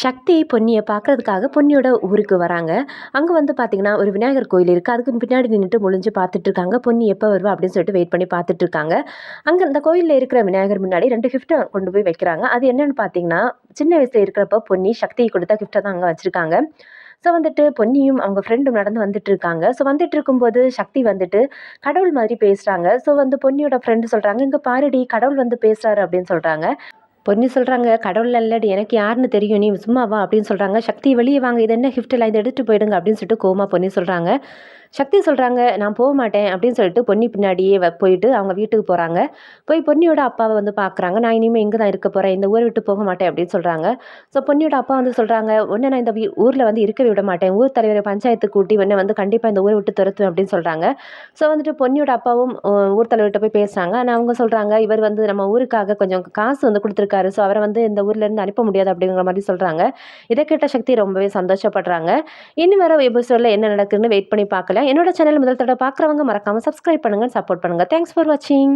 சக்தி பொன்னியை பார்க்கறதுக்காக பொன்னியோட ஊருக்கு வராங்க. அங்கே வந்து பார்த்திங்கன்னா ஒரு விநாயகர் கோயில் இருக்குது அதுக்கு பின்னாடி நின்றுட்டு முழிஞ்சு பார்த்துட்டு இருக்காங்க பொன்னி எப்போ வருவா அப்படின்னு சொல்லிட்டு வெயிட் பண்ணி பார்த்துட்டு இருக்காங்க அங்கே அந்த கோயிலில் இருக்கிற விநாயகர் முன்னாடி ரெண்டு கிஃப்ட்டை கொண்டு போய் வைக்கிறாங்க. அது என்னென்னு பார்த்தீங்கன்னா சின்ன வயசில் இருக்கிறப்ப பொன்னி சக்தியை கொடுத்த கிஃப்ட்டை தான் அங்கே வச்சுருக்காங்க. ஸோ வந்துட்டு பொன்னியும் அவங்க ஃப்ரெண்டும் நடந்து வந்துட்டு இருக்காங்க ஸோ வந்துட்டு இருக்கும்போது சக்தி வந்துட்டு கடவுள் மாதிரி பேசுகிறாங்க ஸோ வந்து பொன்னியோட ஃப்ரெண்டு சொல்கிறாங்க இங்கே பாருடி கடவுள் வந்து பேசுகிறாரு அப்படின்னு சொல்கிறாங்க பொன்னி சொல்கிறாங்க கடவுள் இல்லடி எனக்கு யாருன்னு தெரியும் நீ சும்மாவா அப்படின்னு சொல்கிறாங்க சக்தி வெளியே வாங்க இது என்ன கிஃப்ட் இல்லை இதை எடுத்துகிட்டு போயிடுங்க அப்படின்னு சொல்லிட்டு கோமா பொன்னி சொல்கிறாங்க சக்தி சொல்கிறாங்க நான் போக மாட்டேன் அப்படின்னு சொல்லிட்டு பொன்னி பின்னாடியே வ- போயிட்டு அவங்க வீட்டுக்கு போகிறாங்க போய் பொன்னியோட அப்பாவை வந்து பார்க்குறாங்க நான் இனிமேல் இங்கே தான் இருக்க போகிறேன் இந்த ஊரை விட்டு போக மாட்டேன் அப்படின்னு சொல்கிறாங்க ஸோ பொன்னியோட அப்பா வந்து சொல்கிறாங்க ஒன்று நான் இந்த ஊரில் வந்து இருக்கவே விட மாட்டேன். ஊர் தலைவரை பஞ்சாயத்து கூட்டி உன்னை வந்து கண்டிப்பாக இந்த ஊரை விட்டு துரத்துவேன் அப்படின்னு சொல்கிறாங்க ஸோ வந்துட்டு பொன்னியோட அப்பாவும் ஊர் தலைவர்கிட்ட போய் பேசுகிறாங்க ஆனால் அவங்க சொல்கிறாங்க இவர் வந்து நம்ம ஊருக்காக கொஞ்சம் காசு வந்து கொடுத்துருக்காரு. ஸோ அவரை வந்து இந்த ஊர்லேருந்து அனுப்ப முடியாது அப்படிங்கிற மாதிரி சொல்கிறாங்க இதை கேட்ட சக்தி ரொம்பவே சந்தோஷப்படுறாங்க. இனி வர எபிசோடில் என்ன நடக்குதுன்னு வெயிட் பண்ணி பார்க்கல. என்னோட சேனல் முதல் தடவை பார்க்குறவங்க மறக்காமல் சப்ஸ்கிரைப் பண்ணுங்கள் சப்போர்ட் பண்ணுங்கள் தேங்க்ஸ் ஃபார் வாட்சிங்